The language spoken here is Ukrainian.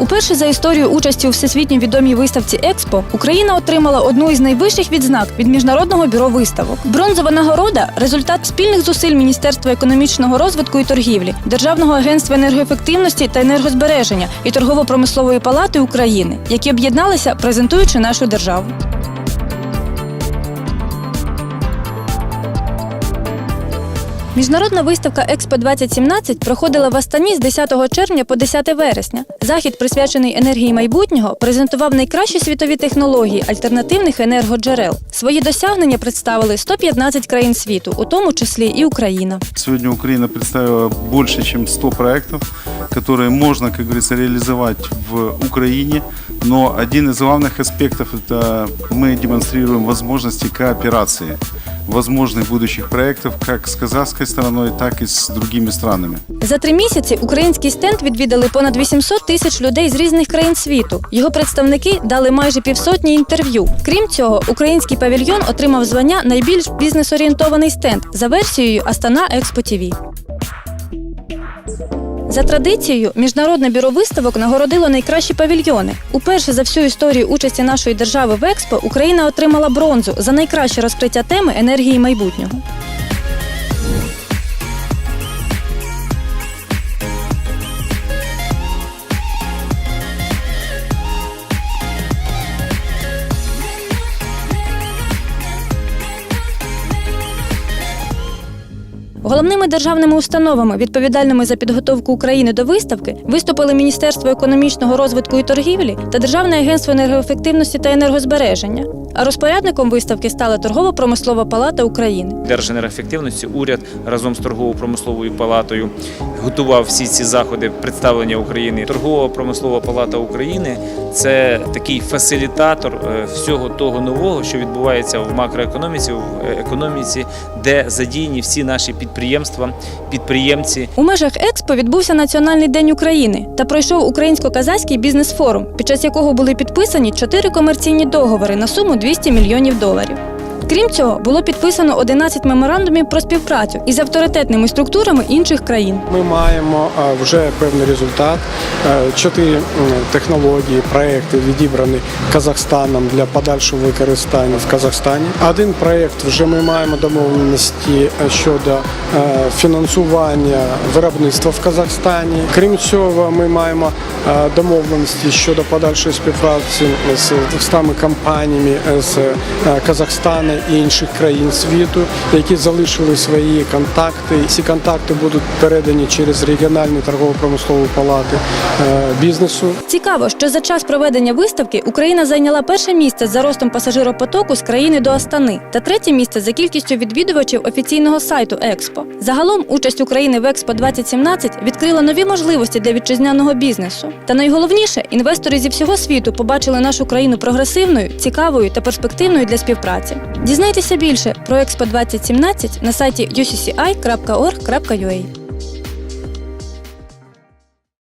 Уперше за історію участі у всесвітньо відомій виставці Експо Україна отримала одну із найвищих відзнак від міжнародного бюро виставок. Бронзова нагорода результат спільних зусиль Міністерства економічного розвитку і торгівлі, Державного агентства енергоефективності та енергозбереження і торгово-промислової палати України, які об'єдналися, презентуючи нашу державу. Міжнародна виставка Експо 2017 проходила в Астані з 10 червня по 10 вересня. Захід, присвячений енергії майбутнього, презентував найкращі світові технології альтернативних енергоджерел. Свої досягнення представили 115 країн світу, у тому числі і Україна. Сегодня Украина представила больше, чем 100 проектов, которые можно, как говорится, реализовать в Украине. Но один из главных аспектов – это мы демонстрируем возможности кооперации возможных будущих проектов как с казахской стороной, так и с другими странами. За три місяці український стенд відвідали понад 800 тисяч людей з різних країн світу. Його представники дали майже півсотні інтерв'ю. Крім цього, український павільйон отримав звання найбільш бізнес-орієнтований стенд за версією Астана Експо ТІВІ. За традицією, міжнародне бюро виставок нагородило найкращі павільйони. Уперше за всю історію участі нашої держави в Експо Україна отримала бронзу за найкраще розкриття теми енергії майбутнього. Головними державними установами, відповідальними за підготовку України до виставки, виступили Міністерство економічного розвитку і торгівлі та Державне агентство енергоефективності та енергозбереження. А розпорядником виставки стала торгово-промислова палата України. Держенергоефективності уряд разом з торгово-промисловою палатою готував всі ці заходи представлення України. Торгово-промислова палата України це такий фасилітатор е, всього того нового, що відбувається в макроекономіці, в е, економіці, де задіяні всі наші підприємства, підприємці. У межах Експо відбувся Національний день України та пройшов українсько-казахський бізнес-форум, під час якого були підписані чотири комерційні договори на суму 200 мільйонів доларів. Крім цього, було підписано 11 меморандумів про співпрацю із авторитетними структурами інших країн. Ми маємо вже певний результат. Е, Чотири технології, проекти відібрані Казахстаном для подальшого використання в Казахстані. Один проект вже ми маємо домовленості е, щодо е, фінансування виробництва в Казахстані. Крім цього, ми маємо домовленості щодо подальшої співпраці з 200 компаніями з Казахстана і інших країн світу, які залишили свої контакти. Ці контакти будуть передані через регіональні торгово-промислові палати е, бізнесу. Цікаво, що за час проведення виставки Україна зайняла перше місце за ростом пасажиропотоку з країни до Астани та третє місце за кількістю відвідувачів офіційного сайту Експо. Загалом участь України в Експо 2017 відкрила нові можливості для вітчизняного бізнесу. Та найголовніше, інвестори зі всього світу побачили нашу країну прогресивною, цікавою та перспективною для співпраці. Дізнайтеся більше про Експо 2017 на сайті ucci.org.ua.